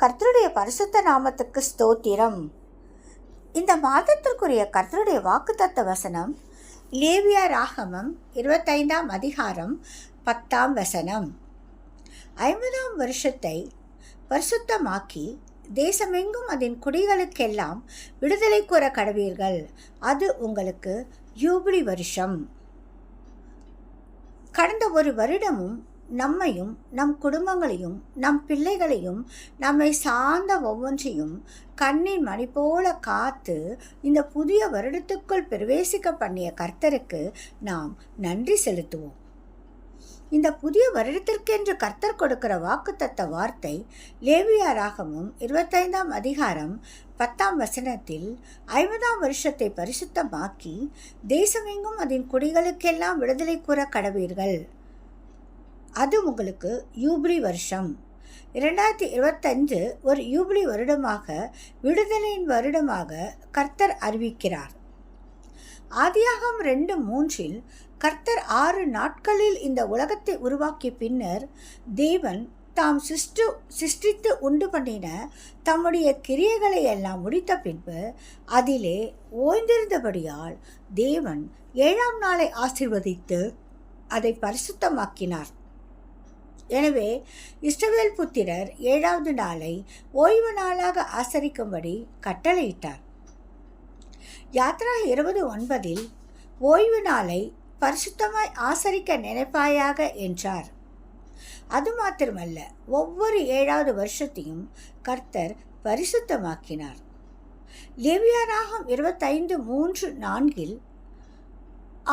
கர்த்தருடைய பரிசுத்த நாமத்துக்கு ஸ்தோத்திரம். இந்த மாதத்திற்குரிய கர்த்தருடைய வாக்குத்தத்த வசனம் லேவியா ராகமம் இருபத்தைந்தாம் அதிகாரம் பத்தாம் வசனம். ஐம்பதாம் வருஷத்தை பரிசுத்தமாக்கி தேசமெங்கும் அதன் குடிகளுக்கெல்லாம் விடுதலை கூற கடவீர்கள். அது உங்களுக்கு யூபிலி வருஷம். கடந்த ஒரு வருடமும் நம்மையும் நம் குடும்பங்களையும் நம் பிள்ளைகளையும் நம்மை சார்ந்த ஒவ்வொன்றையும் கண்ணின் மணி போல காத்து இந்த புதிய வருடத்துக்குள் பிரவேசிக்க பண்ணிய கர்த்தருக்கு நாம் நன்றி செலுத்துவோம். இந்த புதிய வருடத்திற்கென்று கர்த்தர் கொடுக்கிற வாக்குத்தத்த வார்த்தை லேவியாராகவும் இருபத்தைந்தாம் அதிகாரம் பத்தாம் வசனத்தில் ஐம்பதாம் வருஷத்தை பரிசுத்தமாக்கி தேசமெங்கும் அதன் குடிகளுக்கெல்லாம் விடுதலை கூற கடவீர்கள். அது உங்களுக்கு யூப்ளி வருஷம். இரண்டாயிரத்தி இருபத்தஞ்சு ஒரு யூபிலி வருடமாக விடுதலையின் வருடமாக கர்த்தர் அறிவிக்கிறார். ஆதியாகம் ரெண்டு மூன்றில் கர்த்தர் ஆறு நாட்களில் இந்த உலகத்தை உருவாக்கிய பின்னர் தேவன் தாம் சிஷ்டு சிஷ்டித்து உண்டு பண்ணின தம்முடைய கிரியைகளை எல்லாம் முடித்த பின்பு அதிலே ஓய்ந்திருந்தபடியால் தேவன் ஏழாம் நாளை ஆசிர்வதித்து அதை பரிசுத்தமாக்கினார். எனவே இஸ்ரவேல் புத்திரர் ஏழாவது நாளை ஓய்வு நாளாக ஆசரிக்கும்படி கட்டளையிட்டார். யாத்ரா இருபது ஒன்பதில் ஓய்வு நாளை பரிசுத்தமாய் ஆசரிக்க நினைப்பாயாக என்றார். அது மாத்திரமல்ல ஒவ்வொரு ஏழாவது வருஷத்தையும் கர்த்தர் பரிசுத்தமாக்கினார். லேவியராகம் இருபத்தைந்து மூன்று நான்கில்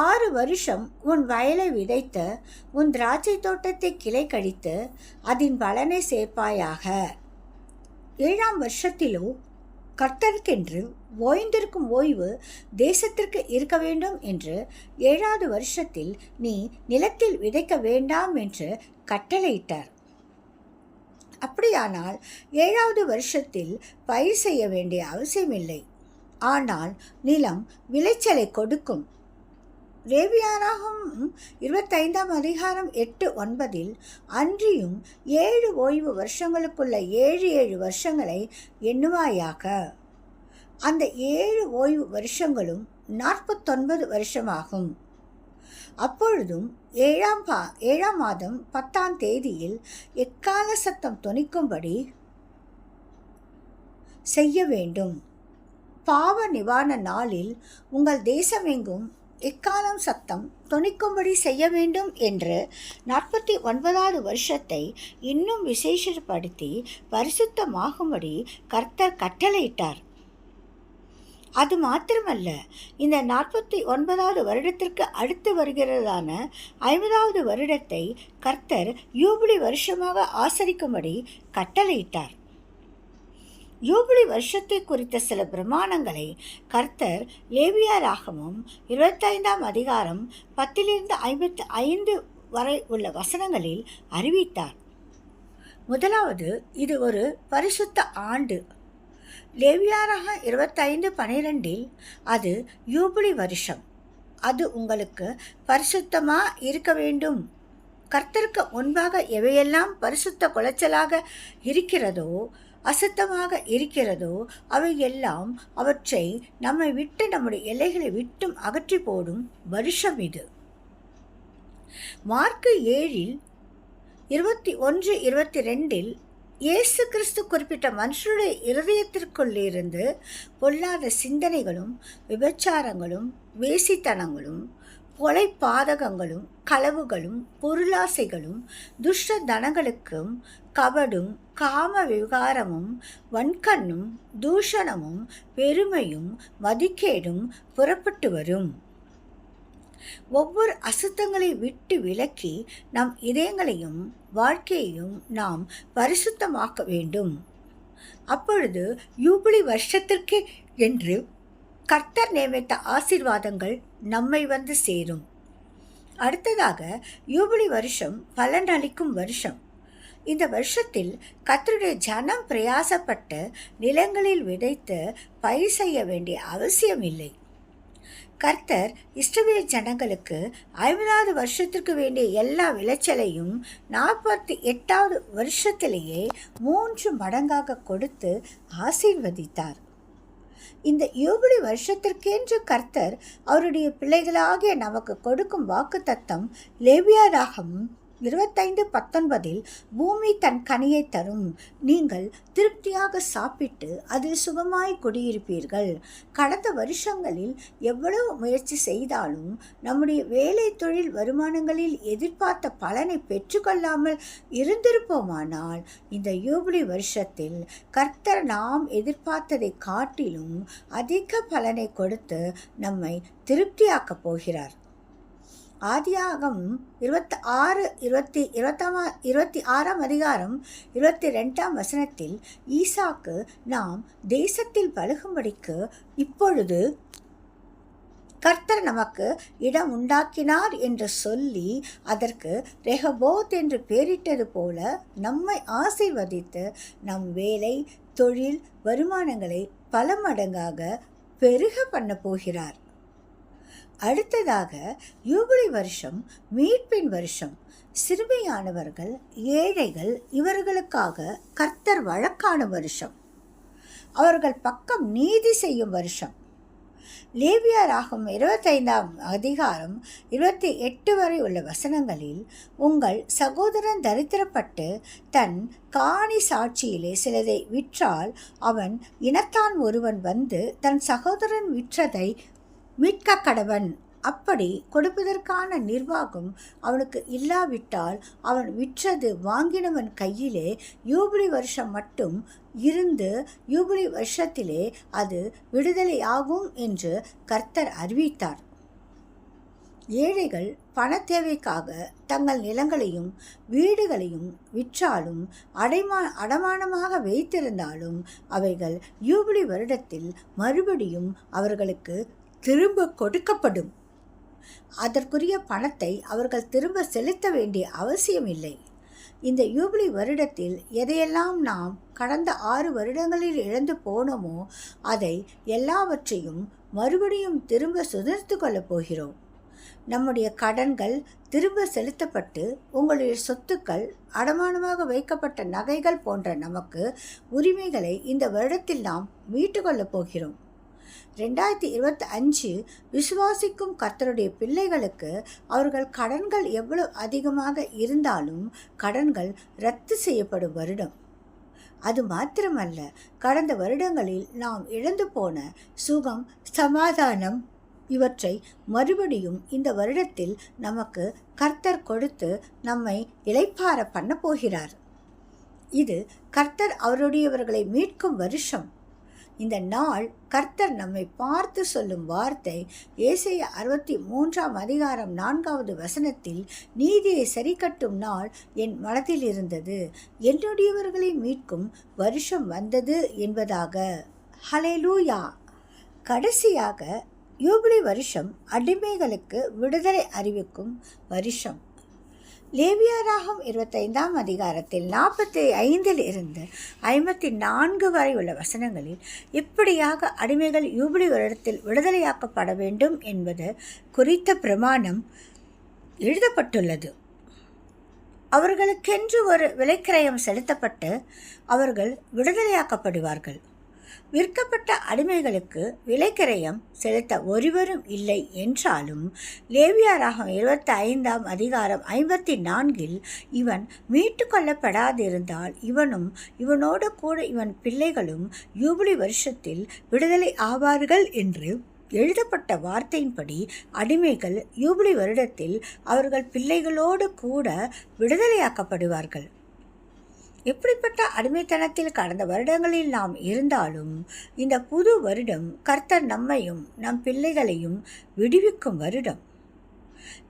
ஆறு வருஷம் உன் வயலை விதைத்து உன் திராட்சை தோட்டத்தை கிளை கடித்து அதன் பலனை சேர்ப்பாயாக. ஏழாம் வருஷத்திலோ கர்த்தருக்கென்று ஓய்ந்திருக்கும் ஓய்வு தேசத்திற்கு இருக்க வேண்டும் என்று ஏழாவது வருஷத்தில் நீ நிலத்தில் விதைக்க வேண்டாம் என்று கட்டளையிட்டார். அப்படியானால் ஏழாவது வருஷத்தில் பயிர் செய்ய வேண்டிய அவசியமில்லை. ஆனால் நிலம் விளைச்சலை கொடுக்கும் லேவியாராகும் இருபத்தைந்தாம் அதிகாரம் எட்டு ஒன்பதில் அன்றியும் ஏழு ஓய்வு வருஷங்களுக்குள்ள ஏழு ஏழு வருஷங்களை எண்ணுவாயாக. அந்த ஏழு ஓய்வு வருஷங்களும் நாற்பத்தொன்பது வருஷமாகும். அப்பொழுதும் ஏழாம் பா ஏழாம் மாதம் பத்தாம் தேதியில் எக்கால சத்தம் தொனிக்கும்படி செய்ய வேண்டும். பாவ நிவாரண நாளில் உங்கள் தேசமெங்கும் எக்காலம் சத்தம் தொனிக்கும்படி செய்ய வேண்டும் என்று நாற்பத்தி ஒன்பதாவது வருஷத்தை இன்னும் விசேஷப்படுத்தி பரிசுத்தமாகும்படி கர்த்தர் கட்டளையிட்டார். அது மாத்திரமல்ல இந்த நாற்பத்தி ஒன்பதாவது வருடத்திற்கு அடுத்து வருகிறதான ஐம்பதாவது வருடத்தை கர்த்தர் யூபிலி வருஷமாக ஆசரிக்கும்படி கட்டளையிட்டார். யூபிலி வருஷத்தை குறித்த சில பிரமாணங்களை கர்த்தர் லேவியாராகவும் இருபத்தைந்தாம் அதிகாரம் பத்திலிருந்து ஐம்பத்தி ஐந்து வரை உள்ள வசனங்களில் அறிவித்தார். முதலாவது இது ஒரு பரிசுத்த ஆண்டு. லேவியாராக இருபத்தைந்து பனிரெண்டில் அது யூபிலி வருஷம். அது உங்களுக்கு பரிசுத்தமாக இருக்க வேண்டும்? கர்த்தருக்கு முன்பாக எவையெல்லாம் பரிசுத்த குலைச்சலாக இருக்கிறதோ அசுத்தமாக இருக்கிறதோ அவை எல்லாம் அவற்றை நம்மை விட்டு நம்முடைய எல்லைகளை விட்டும் அகற்றி போடும் வருஷம் இது. மார்க்கு ஏழில் இருபத்தி ஒன்று இருபத்தி ரெண்டில் இயேசு கிறிஸ்து குறிப்பிட்ட மனுஷருடைய இருதயத்திற்குள்ளிருந்து பொல்லாத சிந்தனைகளும் விபச்சாரங்களும் வேசித்தனங்களும் கொலை பாதகங்களும் களவுகளும் பொருளாசைகளும் துஷ்ட தனங்களுக்கும் கபடும் காம விவகாரமும் வன்கண்ணும் தூஷணமும் பெருமையும் மதிக்கேடும் புறப்பட்டு வரும். ஒவ்வொரு அசுத்தங்களை விட்டு விலக்கி நம் இதயங்களையும் வாழ்க்கையையும் நாம் பரிசுத்தமாக்க வேண்டும். அப்பொழுது யூபிளி வருஷத்திற்கு என்று கர்த்தர் நியமித்த ஆசீர்வாதங்கள் நம்மை வந்து சேரும். அடுத்ததாக யூபிலி வருஷம் பலன் அளிக்கும் வருஷம். இந்த வருஷத்தில் கர்த்தருடைய ஜனம் பிரயாசப்பட்டு நிலங்களில் விதைத்து பயிர் செய்ய வேண்டிய அவசியம் இல்லை. கர்த்தர் இஸ்ரவேல் ஜனங்களுக்கு ஐம்பதாவது வருஷத்திற்கு வேண்டிய எல்லா விளைச்சலையும் நாற்பத்தி எட்டாவது வருஷத்திலேயே மூன்று மடங்காக கொடுத்து ஆசீர்வதித்தார். இந்த யூபிலி வருஷத்திற்கென்று கர்த்தர் அவருடைய பிள்ளைகளாகிய நமக்கு கொடுக்கும் வாக்கு தத்தம் லேவியாராகவும் இருபத்தைந்து பத்தொன்பதில் பூமி தன் கனியை தரும். நீங்கள் திருப்தியாக சாப்பிட்டு அதில் சுகமாய் குடியிருப்பீர்கள். கடந்த வருஷங்களில் எவ்வளவு முயற்சி செய்தாலும் நம்முடைய வேலை தொழில் வருமானங்களில் எதிர்பார்த்த பலனை பெற்றுக்கொள்ளாமல் இருந்திருப்போமானால் இந்த யூபிலி வருஷத்தில் கர்த்தர் நாம் எதிர்பார்த்ததை காட்டிலும் அதிக பலனை கொடுத்து நம்மை திருப்தியாக்கப் போகிறார். ஆதியாகம் இருபத்தி ஆறு இருபத்தி இருபத்தாம் இருபத்தி ஆறாம் அதிகாரம் இருபத்தி ரெண்டாம் வசனத்தில் ஈசாக்கு நாம் தேசத்தில் பழகும்படிக்கு இப்பொழுது கர்த்தர் நமக்கு இடம் உண்டாக்கினார் என்று சொல்லி அதற்கு ரெஹபோத் என்று பெயரிட்டது போல நம்மை ஆசீர்வதித்து நம் வேலை தொழில் வருமானங்களை பல மடங்காக பெருக பண்ண போகிறார். அடுத்ததாக யூபிலி வருஷம் மீட்பின் வருஷம். சிறுமையானவர்கள் ஏழைகள் இவர்களுக்காக கர்த்தர் வழக்கான வருஷம். அவர்கள் பக்கம் நீதி செய்யும் வருஷம். லேவியராகும் இருபத்தைந்தாம் அதிகாரம் இருபத்தி எட்டு வரை உள்ள வசனங்களில் உங்கள் சகோதரன் தரித்திரப்பட்டு தன் காணி சாட்சியிலே சிலதை விற்றால் அவன் இனத்தான் ஒருவன் வந்து தன் சகோதரன் விற்றதை மீட்க கடவன் அப்படி கொடுப்பதற்கான நிர்வாகம் அவனுக்கு இல்லாவிட்டால் அவன் விற்றது வாங்கினவன் கையிலே யூபிலி வருஷம் மட்டும் இருந்து யூபிலி வருஷத்திலே அது விடுதலையாகும் என்று கர்த்தர் அறிவித்தார். ஏழைகள் பண தேவைக்காக தங்கள் நிலங்களையும் வீடுகளையும் விற்றாலும் அடைமா அடமானமாக வைத்திருந்தாலும் அவைகள் யூபிலி வருடத்தில் மறுபடியும் அவர்களுக்கு திரும்ப கொடுக்கப்படும். அதற்குரிய பணத்தை அவர்கள் திரும்ப செலுத்த வேண்டிய அவசியம் இல்லை. இந்த யூபிலி வருடத்தில் எதையெல்லாம் நாம் கடந்த ஆறு வருடங்களில் இழந்து போனோமோ அதை எல்லாவற்றையும் மறுபடியும் திரும்ப சுதர்த்து கொள்ளப் போகிறோம். நம்முடைய கடன்கள் திரும்ப செலுத்தப்பட்டு உங்களுடைய சொத்துக்கள் அடமானமாக வைக்கப்பட்ட நகைகள் போன்ற நமக்கு உரிமைகளை இந்த வருடத்தில் நாம் மீட்டுக்கொள்ளப் போகிறோம். ரெண்டாயிரத்தி இருபத்தி அஞ்சு விசுவாசிக்கும் கர்த்தருடைய பிள்ளைகளுக்கு அவர்கள் கடன்கள் எவ்வளவு அதிகமாக இருந்தாலும் கடன்கள் ரத்து செய்யப்படும் வருடம். அது மாத்திரமல்ல கடந்த வருடங்களில் நாம் இழந்து போன சுகம் சமாதானம் இவற்றை மறுபடியும் இந்த வருடத்தில் நமக்கு கர்த்தர் கொடுத்து நம்மை இளைப்பார பண்ண போகிறார். இது கர்த்தர் அவருடையவர்களை மீட்கும் வருஷம். இந்த நாள் கர்த்தர் நம்மை பார்த்து சொல்லும் வார்த்தை. ஏசைய அறுபத்தி மூன்றாம் அதிகாரம் நான்காவது வசனத்தில் நீதியை சரிக்கட்டும் நாள் என் மனதில் இருந்தது. என்னுடையவர்களை மீட்கும் வருஷம் வந்தது என்பதாக. ஹலேலூயா கடைசியாக யூபிலி வருஷம் அடிமைகளுக்கு விடுதலை அறிவிக்கும் வருஷம். லேவியராகும் இருபத்தைந்தாம் அதிகாரத்தில் நாற்பத்தி ஐந்தில் இருந்து ஐம்பத்தி நான்கு வரை உள்ள வசனங்களில் இப்படியாக அடிமைகள் யூபிலி வருடத்தில் விடுதலையாக்கப்பட வேண்டும் என்பது குறித்த பிரமாணம் எழுதப்பட்டுள்ளது. அவர்களுக்கென்று ஒரு விலைக்கிரயம் செலுத்தப்பட்டு அவர்கள் விடுதலையாக்கப்படுவார்கள். விற்கப்பட்ட அடிமைகளுக்கு விலைக்கிரயம் செலுத்த ஒருவரும் இல்லை என்றாலும் லேவியாராகம் இருபத்தி ஐந்தாம் அதிகாரம் ஐம்பத்தி நான்கில் இவன் மீட்டு கொள்ளப்படாதிருந்தால் இவனும் இவனோடு கூட இவன் பிள்ளைகளும் யூபிலி வருஷத்தில் விடுதலை ஆவார்கள் என்று எழுதப்பட்ட வார்த்தையின்படி அடிமைகள் யூபிலி வருடத்தில் அவர்கள் பிள்ளைகளோடு கூட விடுதலையாக்கப்படுவார்கள். எப்படிப்பட்ட அடிமைத்தனத்தில் கடந்த வருடங்களில் நாம் இருந்தாலும் இந்த புது வருடம் கர்த்தர் நம்மையும் நம் பிள்ளைகளையும் விடுவிக்கும் வருடம்.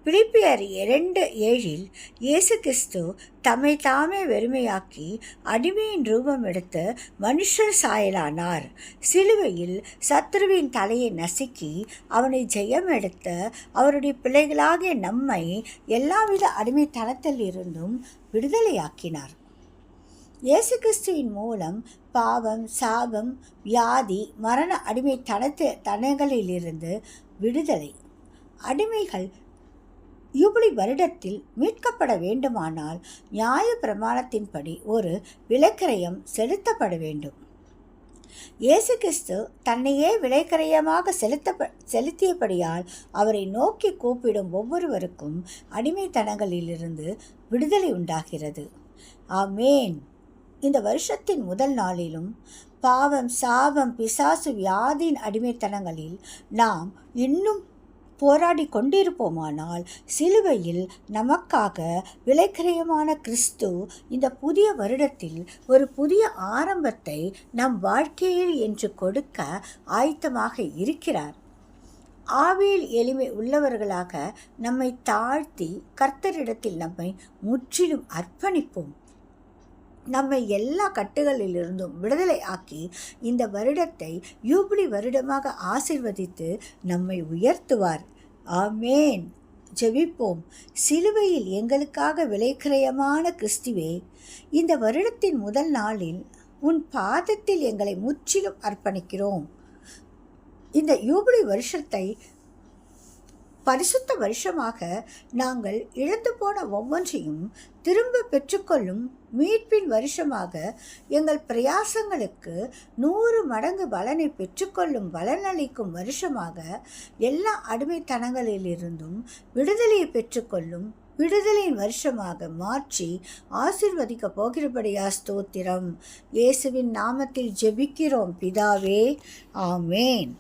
பிலிப்பியர் இரண்டு ஏழில் இயேசு கிறிஸ்து தம்மை தாமே வெறுமையாக்கி அடிமையின் ரூபம் எடுத்து மனுஷர் சாயலானார். சிலுவையில் சத்ருவின் தலையை நசுக்கி அவனை ஜெயம் எடுத்து அவருடைய பிள்ளைகளாகிய நம்மை எல்லாவித அடிமைத்தனத்தில் இருந்தும் விடுதலையாக்கினார். இயேசு கிறிஸ்துவின் மூலம் பாவம் சாபம் வியாதி மரண அடிமை தனத்து தனங்களிலிருந்து விடுதலை. அடிமைகள் யூபிலி வருடத்தில் மீட்கப்பட வேண்டுமானால் நியாய பிரமாணத்தின்படி ஒரு விலைக்கிரயம் செலுத்தப்பட வேண்டும். இயேசு கிறிஸ்து தன்னையே விலைக்கரையமாக செலுத்த செலுத்தியபடியால் அவரை நோக்கி கூப்பிடும் ஒவ்வொருவருக்கும் அடிமைத்தனங்களிலிருந்து விடுதலை உண்டாகிறது. ஆமேன். இந்த வருஷத்தின் முதல் நாளிலும் பாவம் சாபம் பிசாசு வியாதியின் அடிமைத்தனங்களில் நாம் இன்னும் போராடி கொண்டிருப்போமானால் சிலுவையில் நமக்காக விலைக்கிரயமான கிறிஸ்து இந்த புதிய வருடத்தில் ஒரு புதிய ஆரம்பத்தை நம் வாழ்க்கையில் என்று கொடுக்க ஆயத்தமாக இருக்கிறார். ஆவியில் எளிமை உள்ளவர்களாக நம்மை தாழ்த்தி கர்த்தரிடத்தில் நம்மை முற்றிலும் அர்ப்பணிப்போம். நம்மை எல்லா கட்டுகளிலிருந்தும் விடுதலை ஆக்கி இந்த வருடத்தை யூபிலி வருடமாக ஆசிர்வதித்து நம்மை உயர்த்துவார். ஆமேன். ஜெபிப்போம். சிலுவையில் எங்களுக்காக விலைக்கிரயமான கிறிஸ்துவே இந்த வருடத்தின் முதல் நாளில் உன் பாதத்தில் எங்களை முற்றிலும் அர்ப்பணிக்கிறோம். இந்த யூபிலி வருஷத்தை பரிசுத்த வருஷமாக நாங்கள் இழந்து போன ஒவ்வொன்றையும் திரும்ப பெற்றுக்கொள்ளும் மீட்பின் வருஷமாக எங்கள் பிரயாசங்களுக்கு நூறு மடங்கு பலனை பெற்றுக்கொள்ளும் பலனளிக்கும் வருஷமாக எல்லா அடிமைத்தனங்களிலிருந்தும் விடுதலையை பெற்றுக்கொள்ளும் விடுதலையின் வருஷமாக மாற்றி ஆசிர்வதிக்க போகிறபடியா ஸ்தோத்திரம். இயேசுவின் நாமத்தில் ஜெபிக்கிறோம். பிதாவே ஆமேன்.